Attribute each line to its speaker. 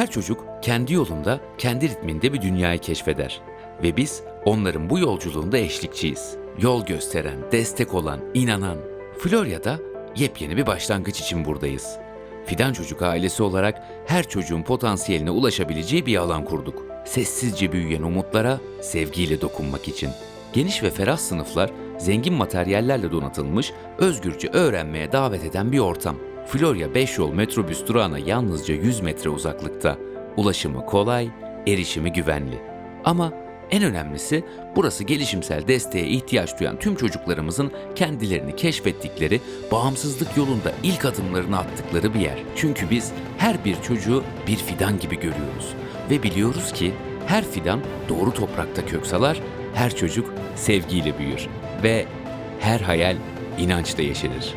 Speaker 1: Her çocuk kendi yolunda, kendi ritminde bir dünyayı keşfeder. Ve biz onların bu yolculuğunda eşlikçiyiz. Yol gösteren, destek olan, inanan. Florya'da yepyeni bir başlangıç için buradayız. Fidan Çocuk ailesi olarak her çocuğun potansiyeline ulaşabileceği bir alan kurduk. Sessizce büyüyen umutlara sevgiyle dokunmak için. Geniş ve ferah sınıflar zengin materyallerle donatılmış, özgürce öğrenmeye davet eden bir ortam. Florya 5 yol metrobüs durağına yalnızca 100 metre uzaklıkta. Ulaşımı kolay, erişimi güvenli. Ama en önemlisi burası gelişimsel desteğe ihtiyaç duyan tüm çocuklarımızın kendilerini keşfettikleri, bağımsızlık yolunda ilk adımlarını attıkları bir yer. Çünkü biz her bir çocuğu bir fidan gibi görüyoruz ve biliyoruz ki her fidan doğru toprakta kök her çocuk sevgiyle büyür ve her hayal inançla yeşerir.